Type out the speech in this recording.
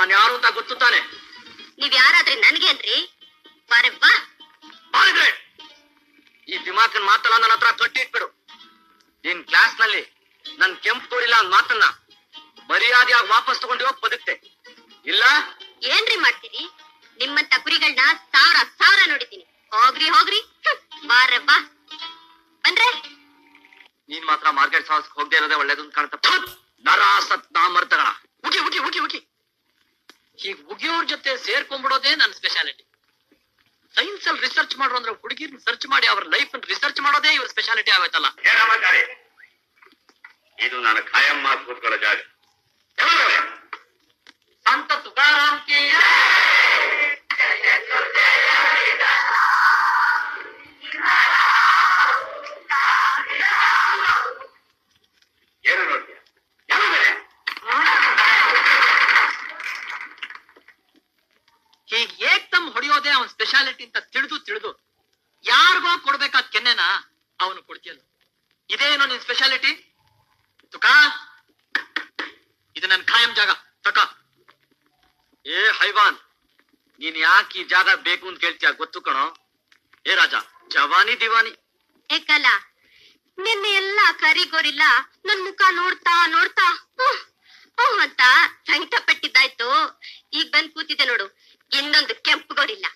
ನಾನ್ ಯಾರು ಅಂತ ಗೊತ್ತು ತಾನೆ ನೀವ್ ಯಾರಾದ್ರಿ ನನ್ಗೇನ್ರಿ ಬಾರೆ ಬಾ. ಮಾಡಿದ್ರೆ ಈ ದಿಮಾಕನ್ ಮಾತಲ್ಲ ನನ್ನ ಹತ್ರ ಕಟ್ಟಿಟ್ಬಿಡು. ನಿನ್ ಕ್ಲಾಸ್ನಲ್ಲಿ ನನ್ ಕೆಂಪು ತೋರಿಲ್ಲ ಅಂದ್ ಮಾತನ್ನ ಮರ್ಯಾದೆಯಾಗಿ ವಾಪಸ್ ತಗೊಂಡು ಹೋಗಿ ಬದುಕ್ತೆ. ಇಲ್ಲ? ಏನ್ರಿ ಮಾಡ್ತೀರಿ? ನಿಮ್ಮಂತ ಕುರಿಗಳನ್ನ ಸಾವಿರ ಸಾವಿರ ನೋಡಿದ್ದೀನಿ. ಹೋಗ್ರಿ ಹೋಗ್ರಿ. ಬಾರ್ರಪ್ಪ ಬಾರೆ ಬಾ. ಬಂದ್ರೆ? ನೀನ್ ಮಾತ್ರ ಮಾರ್ಕೆಟ್ ಸಾಹಸಕ್ಕೆ ಹೋಗದೆ ಇರೋದೇ ಒಳ್ಳೇದು ಅಂತ ಹೀಗ್ ಮುಗಿಯೋರ್ ಜೊತೆ ಸೇರ್ಕೊಂಡ್ಬಿಡೋದೇ ನನ್ನ ಸ್ಪೆಷಾಲಿಟಿ ಸೈನ್ಸ್ ಅಲ್ಲಿ ರಿಸರ್ಚ್ ಮಾಡ್ರು ಅಂದ್ರೆ ಹುಡುಗಿರ್ ಸರ್ಚ್ ಮಾಡಿ ಅವ್ರ ಲೈಫ್ ರಿಸರ್ಚ್ ಮಾಡೋದೇ ಇವ್ರ ಸ್ಪೆಷಾಲಿಟಿ ಆಗತ್ತಲ್ಲ ಇದು ನಾನು ಖಾಯಂ ಮಾತು ಜಾಗ. ಏಕ್ದಮ್ ಅವನ್ ಸ್ಪೆಷಾಲಿಟಿ ಅಂತ ತಿಳಿದು ತಿಳಿದು ಯಾರಿಗೋ ಕೊಡ್ಬೇಕಾದ ಕೆನ್ನೆನ ಅವನು ಕೊಡ್ತೀಯಲ್ಲ ಇದೇನೋ ನಿನ್ ಸ್ಪೆಷಾಲಿಟಿ ತುಕಾ ಇದು ನನ್ ಖಾಯಂ ಜಾಗ. ತಕ. ಏ ಹೈವಾನ್, ನೀನ್ ಯಾಕೆ ಈ ಜಾಗ ಬೇಕು ಅಂತ ಕೇಳ್ತೀಯ ಗೊತ್ತು ಕಣೋ? ಏ ರಾಜಾ, ಜವಾನಿ ದಿವಾನಿ. ಏ ಏಕಲ್ಲ ನಿನ್ನೆ ಎಲ್ಲ ಕರಿಗೋರಿಲ್ಲ, ನನ್ ಮುಖ ನೋಡ್ತಾ ನೋಡ್ತಾ ಅಂತ ಸಂಕಟ ಪಟ್ಟಿದ್ದಾಯ್ತು ಈಗ ಬಂದ್ ಕೂತಿದೆ ನೋಡು, ಇನ್ನೊಂದು ಕೆಂಪು ಗೋರಿಲ್ಲ.